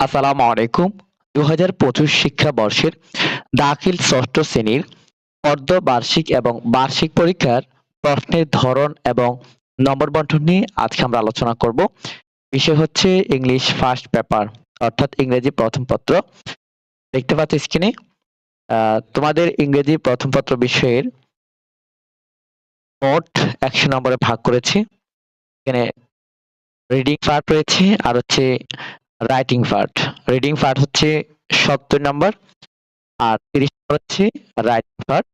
আসসালামু আলাইকুম। দু হাজার পঁচিশ শিক্ষাবর্ষের দাখিল ষষ্ঠ শ্রেণির অর্ধবার্ষিক এবং বার্ষিক পরীক্ষার প্রশ্নের ধরন এবং নম্বর বন্টন নিয়ে আজকে আমরা আলোচনা করব। বিষয় হচ্ছে ইংলিশ ফার্স্ট পেপার, অর্থাৎ ইংরেজি প্রথম পত্র। দেখতে পাচ্ছ স্ক্রিনে তোমাদের ইংরেজি প্রথম পত্র বিষয়ের মোট একশো নম্বরে ভাগ করেছি। এখানে রিডিং পার্ট রয়েছে, আর হচ্ছে রাইটিং পার্ট রিডিং পার্ট হচ্ছে সত্তর নম্বর আর তিরিশ নম্বর হচ্ছে রাইটিং পার্ট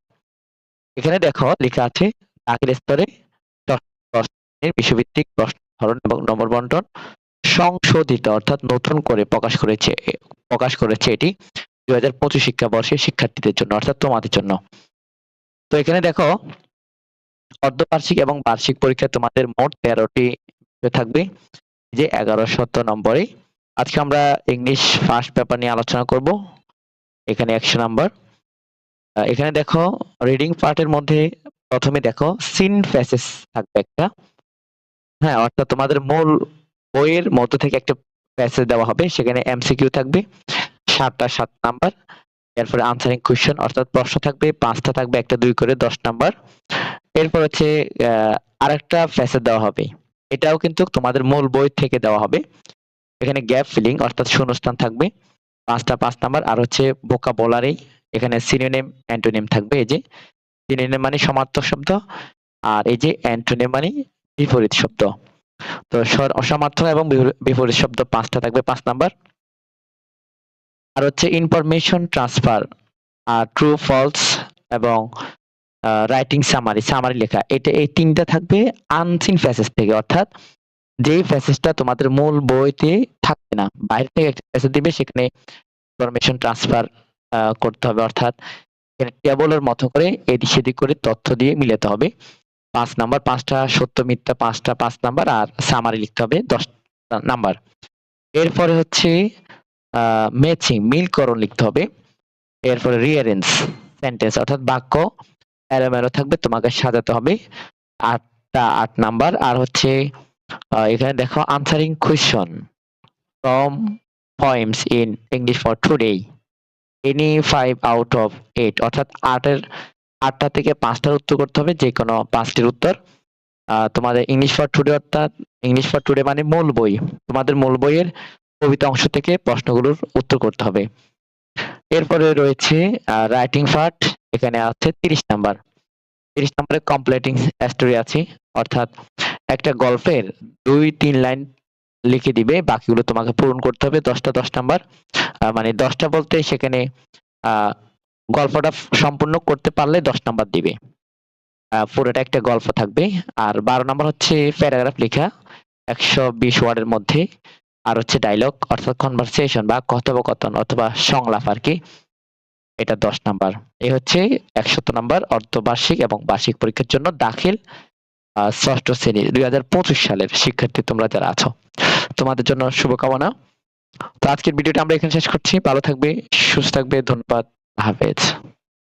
এখানে দেখো লেখা আছে দাখিল স্তরে প্রশ্নের বিষয়ভিত্তিক প্রশ্ন ধরন এবং নম্বর বন্টন সংশোধিত অর্থাৎ নতুন করে প্রকাশ করেছে প্রকাশ করেছে এটি দুই হাজার পঁচিশ শিক্ষাবর্ষের শিক্ষার্থীদের জন্য অর্থাৎ তোমাদের জন্য। তো এখানে দেখো অর্ধবার্ষিক এবং বার্ষিক পরীক্ষায় তোমাদের মোট তেরোটি থাকবে, যে এগারো শত নম্বরে আজকে আমরা ইংলিশ ফার্স্ট পেপার নিয়ে আলোচনা করব। এখানে একশো নাম্বার। এখানে দেখো রিডিং পার্টের মধ্যে প্রথমে দেখো সিন প্যাসেজ থাকবে একটা। হ্যাঁ অর্থাৎ তোমাদের মূল বইয়ের মধ্য থেকে একটা প্যাসেজ দেওয়া হবে, সেখানে এমসিকিউ থাকবে, সাতটা সাত নাম্বার। এরপরে আনসারিং কোয়েশ্চেন অর্থাৎ প্রশ্ন থাকবে, পাঁচটা থাকবে, একটা, দুই করে দশ নাম্বার। এরপর হচ্ছে আরেকটা প্যাসেজ দেওয়া হবে। এটাও কিন্তু তোমাদের মূল বই থেকে দেওয়া হবে। এখানে গ্যাপ ফিলিং অর্থাৎ শূন্যস্থান থাকবে। পাঁচটা, পাঁচ নাম্বার আর হচ্ছে বোকা বলারেই এখানে সিনোনিম অ্যান্টোনিম থাকবে। এই যে সিনোনিম মানে সমার্থক শব্দ আর এই যে অ্যান্টোনিম মানে বিপরীত শব্দ। তো অসমার্থক এবং বিপরীত শব্দ পাঁচটা থাকবে, পাঁচ নাম্বার আর হচ্ছে ইনফরমেশন ট্রান্সফার আর ট্রু ফলস এবং রাইটিং সামারি সামারি লেখা। এটা এই তিনটা থাকবে আনসিন প্যাসেজ থেকে, অর্থাৎ যেই প্যাসেজটা তোমাদের মূল বইতে থাকবে না, বাইরে থেকে একটা প্যাসেজ দিবে, সেখানে ইনফরমেশন ট্রান্সফার করতে হবে। অর্থাৎ টেবলের মতো করে এদিক সেদিক করে তথ্য দিয়ে মিলাতে হবে। পাঁচ নাম্বার পাঁচটা সত্য, মিথ্যা, পাঁচটা পাঁচ নাম্বার আর সামারি লিখতে হবে, দশ নাম্বার এরপরে হচ্ছে ম্যাচিং মিলকরণ লিখতে হবে। এরপরে রিয়ারেন্স সেন্টেন্স অর্থাৎ বাক্য এলোমেলো থাকবে, তোমাকে সাজাতে হবে। আটটা আট নাম্বার আর হচ্ছে এখানে দেখো answering question from poems in English for today any five out of eight অর্থাৎ আটের, আটটা থেকে পাঁচটার উত্তর করতে হবে, যে কোনো পাঁচটির উত্তর। তোমাদের ইংলিশ ফর টুডে অর্থাৎ ইংলিশ ফর টুডে মানে মূল বই। তোমাদের মূল বইয়ের কবিতা অংশ থেকে প্রশ্নগুলোর উত্তর করতে হবে। এরপরে রয়েছে রাইটিং পার্ট এখানে আছে তিরিশ নাম্বার। তিরিশ নাম্বারে কমপ্লিটিং স্টোরি আছে, অর্থাৎ একটা গল্পের দুই, তিন লাইন লিখে দিবে। বাকিগুলো তোমাকে পূরণ করতে হবে দশটা, দশ নাম্বার। মানে দশটা বলতে সেখানে গল্পটা সম্পূর্ণ করতে পারলে দশ নাম্বার দিবে। পুরোটা একটা গল্প থাকবে। আর বারো নাম্বার হচ্ছে প্যারাগ্রাফ লেখা, একশো বিশ ওয়ার্ডের মধ্যে। আর হচ্ছে ডায়লগ অর্থাৎ কনভারসেশন বা কথোপকথন অথবা সংলাপ আর কি। এটা দশ নাম্বার। এই হচ্ছে একশত নাম্বার অর্ধবার্ষিক এবং বার্ষিক পরীক্ষার জন্য দাখিল। ষষ্ঠ শ্রেণির দুই হাজার পঁচিশ সালের শিক্ষার্থী তোমরা যারা আছো, তোমাদের জন্য শুভকামনা। তো আজকের ভিডিওটা আমরা এখানে শেষ করছি। ভালো থাকবে, সুস্থ থাকবে, ধন্যবাদ। হাফেজ।